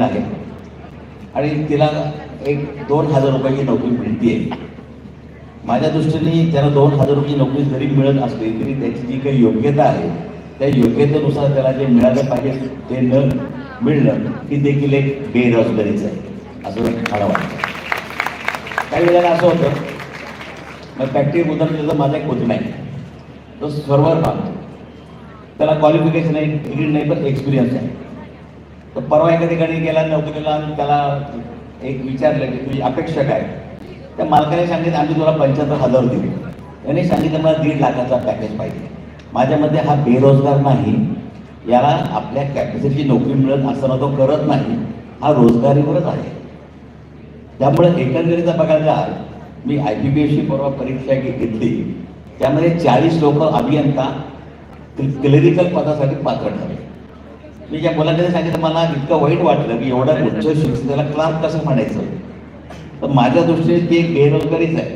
आहे आणि तिला एक दोन हजार रुपयाची नोकरी मिळते माझ्या दृष्टीने त्याला दोन हजार रुपयाची नोकरी जरी मिळत असली तरी त्याची जी काही योग्यता आहे त्या योग्यतेनुसार त्याला जे मिळालं पाहिजे ते न मिळणं ही देखील एक बेरोजगारीच आहे. असं मला वाटतं. काही वेळेला असं होतं मग फॅक्टरी उतरलेलं माझा एक होत नाही. तो सर्वर पाहतो त्याला क्वालिफिकेशन आहे डिग्री नाही पण एक्सपिरियन्स आहे. तर परवा एका ठिकाणी गेला नोकरीला आणि त्याला एक विचारलं की तुझी अपेक्षा काय? त्या मालकाने सांगितलं आम्ही तुला पंच्याहत्तर हजार दिले. त्याने सांगितलं मला दीड लाखाचा पॅकेज पाहिजे. माझ्यामध्ये हा बेरोजगार नाही याला आपल्या कॅपॅसिटीची नोकरी मिळत असताना तो करत नाही हा रोजगारीवरच आहे. त्यामुळे एकंदरीत बघायला मी आय पी एस एसची परवा परीक्षा घेतली. त्यामध्ये चाळीस लोक अभियंता क्लिरिकल पदासाठी पात्र ठरले. मी ज्या मुलांकडे सांगितलं मला इतकं वाईट वाटलं की एवढा उच्च शिक्षणाला क्लास कसं म्हणायचं? तर माझ्या दृष्टीने ती एक बेरोजगारीच आहे.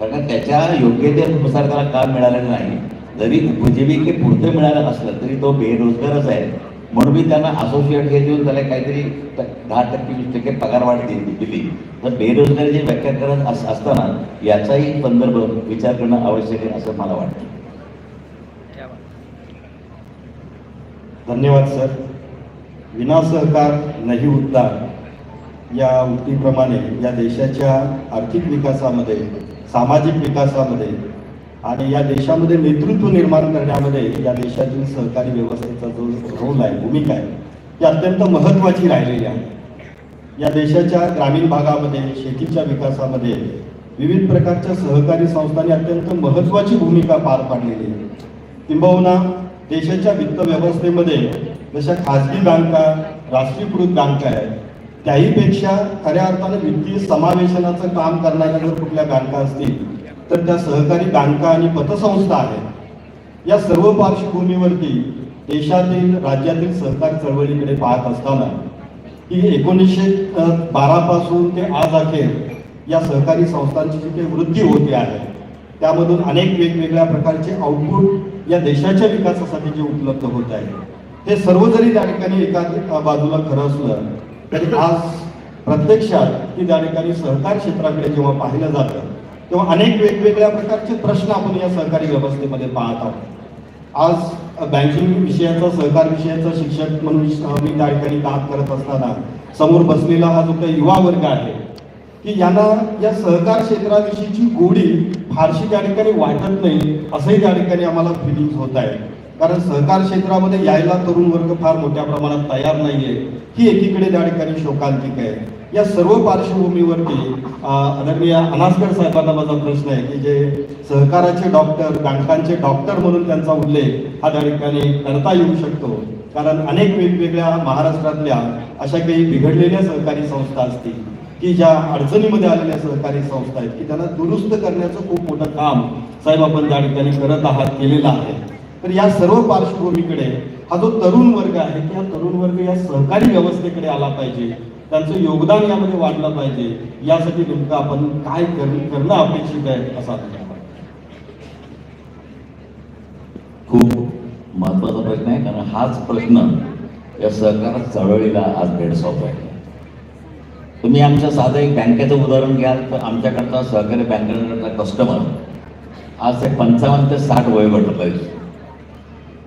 कारण त्याच्या योग्यतेनुसार त्याला काम मिळालेलं नाही. जरी उपजीविके पुरतं मिळालं असलं तरी तो बेरोजगारच आहे. म्हणून मी त्यांना असोसिएट हे देऊन त्याला काहीतरी दहा टक्के वीस टक्के पगार वाढ दिली दिली. तर बेरोजगारीची व्याख्या करत अस असताना याचाही संदर्भ विचार करणं आवश्यक आहे असं मला वाटतं. धन्यवाद सर. विना सहकार नाही उद्धार. या उक्तीप्रमाणे या देशाच्या आर्थिक विकासामध्ये सामाजिक विकासामध्ये आणि या देशामध्ये नेतृत्व निर्माण करण्यामध्ये या देशातील सहकारी व्यवस्थेचा जो रोल आहे भूमिका आहे ती अत्यंत महत्त्वाची राहिलेली आहे. या देशाच्या ग्रामीण भागामध्ये शेतीच्या विकासामध्ये विविध प्रकारच्या सहकारी संस्थांनी अत्यंत महत्त्वाची भूमिका पार पाडलेली आहे. किंबहुना देशाच्या वित्त व्यवस्थेमध्ये जशा खाजगी बँका राष्ट्रीयकृत बँका आहेत त्याहीपेक्षा खऱ्या अर्थानं वित्तीय समावेशनाचं काम करणाऱ्या जर कुठल्या बँका असतील तर त्या सहकारी बँका आणि पतसंस्था आहेत. या सर्व पार्श्वभूमीवरती देशातील राज्यातील सहकार चळवळीकडे पाहत असताना की एकोणीसशे बारा पासून ते आज अखेर या सहकारी संस्थांची जी काही वृद्धी होते आहे त्यामधून अनेक वेगवेगळ्या प्रकारचे आउटपुट या देशाच्या विकासासाठी जे उपलब्ध होत आहे. हे सर्व जरी त्या ठिकाणी एका बाजूला खरं असलं तरी आज प्रत्यक्षात की त्या ठिकाणी सहकार क्षेत्राकडे जेव्हा पाहिलं जातं तेव्हा अनेक वेगवेगळ्या प्रकारचे प्रश्न आपण या सहकारी व्यवस्थेमध्ये पाहत आहोत. आज बँकिंग विषयाचा सहकार विषयाचा शिक्षक म्हणून मी त्या ठिकाणी काम करत असताना समोर बसलेला हा जो काही युवा वर्ग आहे की यांना या सहकार क्षेत्राविषयीची गोडी फारशी त्या ठिकाणी वाटत नाही असंही त्या ठिकाणी आम्हाला फिलिंग होत आहे कारण सहकार क्षेत्रामध्ये यायला तरुण वर्ग फार मोठ्या प्रमाणात तयार नाहीये. ही एकीकडे त्या ठिकाणी शोकांतिक आहे. या सर्व पार्श्वभूमीवरती आदरणीय अनासकर साहेबांना माझा प्रश्न आहे की जे सहकाराचे डॉक्टर बँकांचे डॉक्टर म्हणून त्यांचा उल्लेख हा त्या ठिकाणी करता येऊ शकतो. कारण अनेक वेगवेगळ्या महाराष्ट्रातल्या अशा काही बिघडलेल्या सहकारी संस्था असतील की ज्या अडचणीमध्ये आलेल्या सहकारी संस्था आहेत की त्यांना दुरुस्त करण्याचं खूप मोठं काम साहेब आपण त्या ठिकाणी करत आहात केलेलं आहे. तर या सर्व पार्श्वभूमीकडे हा जो तरुण वर्ग आहे की हा तरुण वर्ग या सहकारी व्यवस्थेकडे आला पाहिजे त्यांचं योगदान यामध्ये वाढलं पाहिजे यासाठी नेमकं आपण काय करणं अपेक्षित आहे असा खूप महत्त्वाचा प्रश्न आहे कारण हाच प्रश्न या सहकार चळवळीला आज भेडसावतो आहे तुम्ही आमच्या साधं एक बँकेचं उदाहरण घ्याल तर आमच्याकडचा सहकारी बँकेचा कस्टमर आज ते पंचावन्न ते साठ वयोगट आहे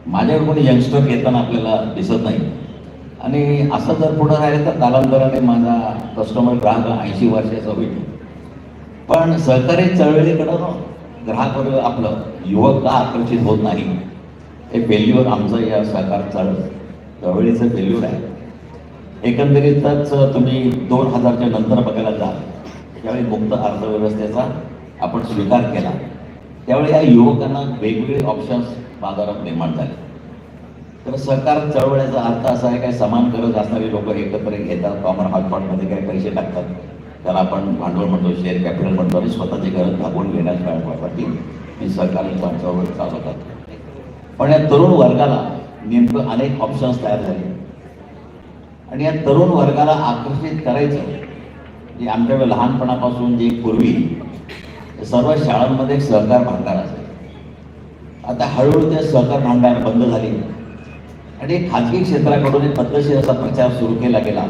माझ्यावर कोणी यंगस्टर येताना आपल्याला दिसत नाही. आणि असं जर पुढं राहिलं तर कालांतराने माझा कस्टमर ग्राहक ऐंशी वर्षाचा होईल. पण सहकारी चळवळीकडं ना ग्राहक वर्ग आपलं युवक का आकर्षित होत नाही. हे फेल्युअर आमचं या सहकार चळ चळवळीचं फेल्युअर आहे. एकंदरीतच तुम्ही दोन हजारच्या नंतर बघायला जा त्यावेळी मुक्त अर्थव्यवस्थेचा आपण स्वीकार केला. त्यावेळी या युवकांना वेगवेगळे ऑप्शन्स बाजारात निर्माण झाले. तर सरकार चळवळीचा अर्थ असा आहे काय समान गरज असणारी लोक एकत्र घेतात कॉमन हॉटपॉटमध्ये काही पैसे टाकतात. त्याला आपण भांडवल म्हणतो शेअर कॅपिटल म्हणतो आणि स्वतःची गरज भागवून घेण्यासाठी ही सहकारी चळवळ चालवतात. पण या तरुण वर्गाला नेमकं अनेक ऑप्शन्स तयार झाले. आणि या तरुण वर्गाला आकर्षित करायचं आमच्याकडे लहानपणापासून जे पूर्वी सर्व शाळांमध्ये एक सहकार भांडार असेल आता हळूहळू ते सहकार भांडार बंद झाली. आणि खाजगी क्षेत्राकडून एक पद्धतशीर असा प्रचार सुरू केला गेला.